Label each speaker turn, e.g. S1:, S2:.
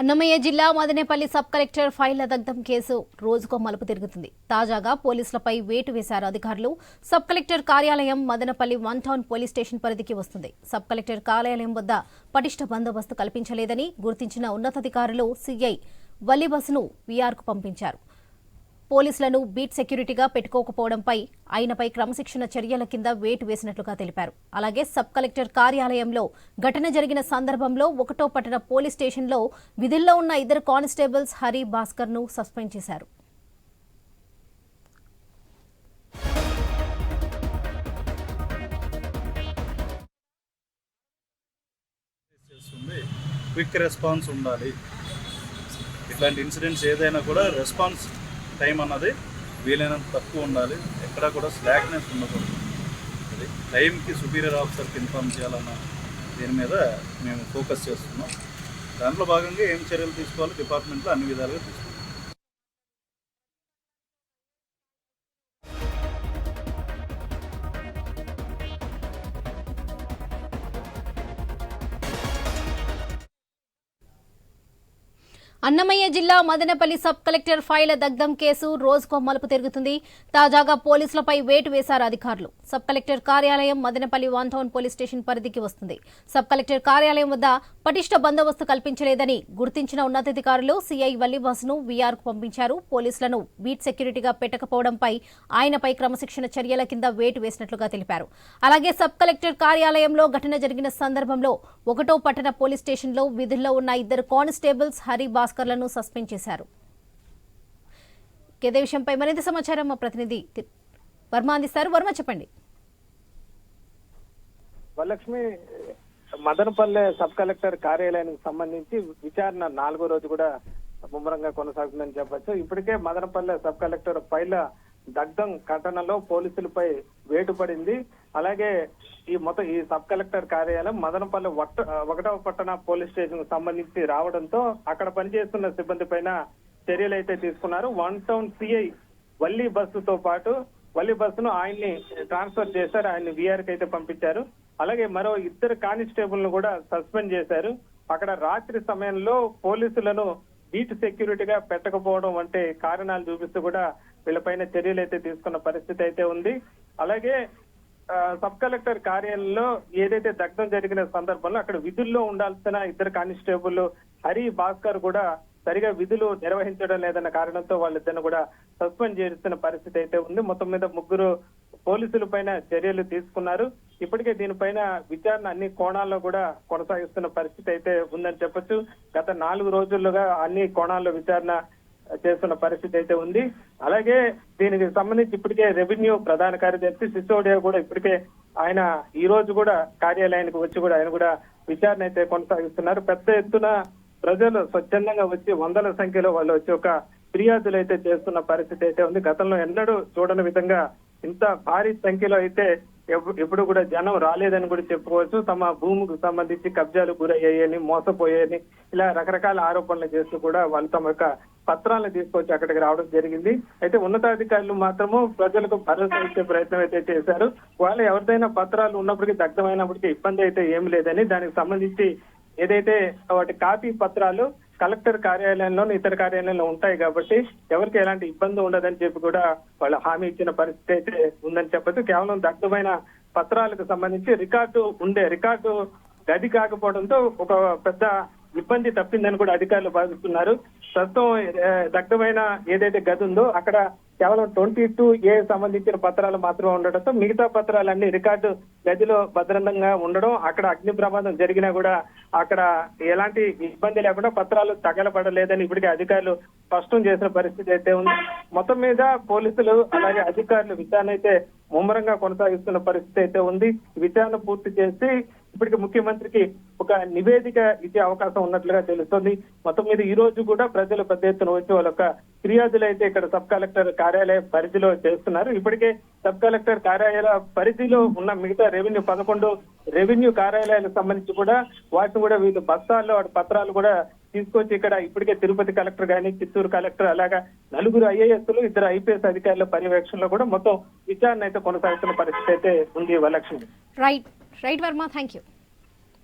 S1: అన్నమయ్య జిల్లా Madanapalle sub collector ఫైళ్ళ దగ్ధం case రోజుకో మలుపు తిరుగుతుంది. తాజాగా పోలీసులపై వేటు వేశారు అధికారులు. సబ్ కలెక్టర్ కార్యాలయం Madanapalle one town police station పరిధికి వస్తుంది. సబ్ కలెక్టర్ కార్యాలయం వద్ద పటిష్ట బందోబస్తు కల్పించలేదని గుర్తించిన ఉన్నతాధికారులు సీఐ వల్లిబస్సును వీఆర్కు పంపించారు. పోలీసులను బీట్ సెక్యూరిటీగా పెట్టుకోకపోవడంపై ఆయనపై క్రమశిక్షణ చర్యల కింద వేటు వేసినట్లుగా తెలిపారు. అలాగే సబ్ కలెక్టర్ కార్యాలయంలో ఘటన జరిగిన సందర్భంలో ఒకటో పట్టణ పోలీస్ స్టేషన్లో విధుల్లో ఉన్న ఇద్దరు కానిస్టేబుల్స్ హరి భాస్కర్ను సస్పెండ్ చేశారు.
S2: క్విక్ రెస్పాన్స్ ఉండాలి. ఇట్లాంటి ఇన్సిడెంట్స్ ఏదైనా కూడా రెస్పాన్స్ టైం అన్నది వీలైనంత తక్కువ ఉండాలి. ఎక్కడ కూడా స్లాక్నెస్ ఉండకూడదు. అది టైంకి సుపీరియర్ ఆఫీసర్కి ఇన్ఫార్మ్ చేయాలన్న దీని మీద మేము ఫోకస్ చేస్తున్నాం. దాంట్లో భాగంగా ఏం చర్యలు తీసుకోవాలి? డిపార్ట్మెంట్లో అన్ని విధాలుగా తీసుకోవాలి.
S1: అన్నమయ్య జిల్లా మదనపల్లి సబ్ కలెక్టర్ ఫైల దగ్ధం కేసు రోజుకో మలుపు తిరుగుతుంది. తాజాగా పోలీసులపై వేటు వేశారు అధికారులు. సబ్ కలెక్టర్ కార్యాలయం Madanapalle one town police station పరిధికి వస్తుంది. సబ్ కలెక్టర్ కార్యాలయం వద్ద పటిష్ట బందోబస్తు కల్పించలేదని గుర్తించిన ఉన్నతాధికారులు సీఐ వల్లిబాస్ను వీఆర్కు పంపించారు. పోలీసులను బీట్ సెక్యూరిటీగా పెట్టకపోవడంపై ఆయనపై క్రమశిక్షణ చర్యల కింద వేటు వేసినట్లుగా తెలిపారు. అలాగే సబ్ కలెక్టర్ కార్యాలయంలో ఘటన జరిగిన సందర్భంలో ఒకటో పట్టణ పోలీస్ స్టేషన్లో విధుల్లో ఉన్న ఇద్దరు కానిస్టేబుల్స్ హరిబాస్ భాస్కర్లను సస్పెండ్ చేశారు. ఇదే విషయంపై మరింత సమాచారం మా ప్రతినిధి వర్మ అందిస్తారు. వర్మ చెప్పండి.
S3: వరలక్ష్మి మదనపల్లె సబ్ కలెక్టర్ కార్యాలయానికి సంబంధించి విచారణ నాలుగో రోజు కూడా ముమ్మరంగా కొనసాగుతుందని చెప్పచ్చు. ఇప్పటికే మదనపల్లె సబ్ కలెక్టర్ పైల దగ్ధం ఘటనలో పోలీసులపై వేటు పడింది అలాగే ఈ మొత్తం ఈ సబ్ కలెక్టర్ కార్యాలయం మదనపల్లె వట్ట ఒకటవ పట్టణ పోలీస్ స్టేషన్కు సంబంధించి రావడంతో అక్కడ పనిచేస్తున్న సిబ్బంది పైన చర్యలు అయితే తీసుకున్నారు. వన్ టౌన్ సిఐ వల్లి బస్సుతో పాటు వల్లి బస్సును ఆయన్ని ట్రాన్స్ఫర్ చేశారు. ఆయన్ని వీఆర్కి అయితే పంపించారు. అలాగే మరో ఇద్దరు కానిస్టేబుల్ను కూడా సస్పెండ్ చేశారు. అక్కడ రాత్రి సమయంలో పోలీసులను బీట్ సెక్యూరిటీగా పెట్టకపోవడం వంటి కారణాలు చూపిస్తూ కూడా వీళ్ళపైన చర్యలు అయితే తీసుకున్న పరిస్థితి అయితే ఉంది. అలాగే సబ్ కలెక్టర్ కార్యాలయంలో ఏదైతే దగ్ధం జరిగిన సందర్భంలో అక్కడ విధుల్లో ఉండాల్సిన ఇద్దరు కానిస్టేబుల్ హరి భాస్కర్ కూడా సరిగా విధులు నిర్వహించడం లేదన్న కారణంతో వాళ్ళిద్దరిని కూడా సస్పెండ్ చేస్తున్న పరిస్థితి అయితే ఉంది. మొత్తం మీద ముగ్గురు పోలీసుల పైన చర్యలు తీసుకున్నారు. ఇప్పటికే దీనిపైన విచారణ అన్ని కోణాల్లో కూడా కొనసాగిస్తున్న పరిస్థితి అయితే ఉందని చెప్పొచ్చు. గత నాలుగు రోజులుగా అన్ని కోణాల్లో విచారణ చేస్తున్న పరిస్థితి అయితే ఉంది. అలాగే దీనికి సంబంధించి ఇప్పటికే రెవెన్యూ ప్రధాన కార్యదర్శి సిసోడియా కూడా ఇప్పటికే ఆయన ఈ రోజు కూడా కార్యాలయానికి వచ్చి కూడా ఆయన కూడా విచారణ అయితే కొనసాగిస్తున్నారు. పెద్ద ఎత్తున ప్రజలు స్వచ్ఛందంగా వచ్చి వందల సంఖ్యలో వాళ్ళు వచ్చి ఒక ఫిర్యాదులు అయితే చేస్తున్న పరిస్థితి అయితే ఉంది. గతంలో ఎన్నడూ చూడని విధంగా ఇంత భారీ సంఖ్యలో అయితే ఎప్పుడు కూడా జనం రాలేదని కూడా చెప్పుకోవచ్చు. తమ భూమికి సంబంధించి కబ్జాలు గురయ్యాయని మోసపోయాయని ఇలా రకరకాల ఆరోపణలు చేస్తూ కూడా వాళ్ళు తమ యొక్క పత్రాలను తీసుకొచ్చి అక్కడికి రావడం జరిగింది. అయితే ఉన్నతాధికారులు మాత్రము ప్రజలకు భరోసా ఇచ్చే ప్రయత్నం అయితే చేశారు. వాళ్ళు ఎవరిదైనా పత్రాలు ఉన్నప్పటికీ దగ్ధమైనప్పటికీ ఇబ్బంది అయితే ఏమి లేదని దానికి సంబంధించి ఏదైతే వాటి కాపీ పత్రాలు కలెక్టర్ కార్యాలయంలో ఇతర కార్యాలయంలో ఉంటాయి కాబట్టి ఎవరికి ఎలాంటి ఇబ్బంది ఉండదని చెప్పి కూడా వాళ్ళు హామీ ఇచ్చిన పరిస్థితి అయితే ఉందని చెప్పచ్చు. కేవలం దగ్ధమైన పత్రాలకు సంబంధించి రికార్డు ఉండే రికార్డు గది కాకపోవడంతో ఒక పెద్ద ఇబ్బంది తప్పిందని కూడా అధికారులు భావిస్తున్నారు. ప్రస్తుతం దగ్ధమైన ఏదైతే గది ఉందో అక్కడ కేవలం ట్వంటీ టూ ఏ సంబంధించిన పత్రాలు మాత్రమే ఉండడంతో మిగతా పత్రాలన్నీ రికార్డు గదిలో భద్రంగా ఉండడం అక్కడ అగ్ని ప్రమాదం జరిగినా కూడా అక్కడ ఎలాంటి ఇబ్బంది లేకుండా పత్రాలు తగలబడలేదని ఇప్పటికే అధికారులు స్పష్టం చేసిన పరిస్థితి అయితే ఉంది. మొత్తం మీద పోలీసులు అలాగే అధికారులు విచారణ అయితే ముమ్మరంగా కొనసాగిస్తున్న పరిస్థితి అయితే ఉంది. విచారణ పూర్తి చేసి ఇప్పటికి ముఖ్యమంత్రికి ఒక నివేదిక ఇచ్చే అవకాశం ఉన్నట్లుగా తెలుస్తుంది. మొత్తం మీద ఈ రోజు కూడా ప్రజలు పెద్ద ఎత్తున వచ్చి వాళ్ళ ఫిర్యాదులు అయితే ఇక్కడ సబ్ కలెక్టర్ కార్యాలయ పరిధిలో చేస్తున్నారు. ఇప్పటికే సబ్ కలెక్టర్ కార్యాలయ పరిధిలో ఉన్న మిగతా రెవెన్యూ పదకొండు రెవెన్యూ కార్యాలయాలకు సంబంధించి కూడా వాటిని కూడా వీళ్ళు బస్తాల్లో వాటి పత్రాలు కూడా తీసుకొచ్చి ఇక్కడ ఇప్పటికే తిరుపతి కలెక్టర్ గాని చిత్తూరు కలెక్టర్ అలాగా నలుగురు ఐఏఎస్లు ఇద్దరు ఐపీఎస్ అధికారుల పర్యవేక్షణలో కూడా మొత్తం విచారణ అయితే కొనసాగుతున్న పరిస్థితి అయితే ఉంది Varalakshmi.
S1: Right right Varma thank you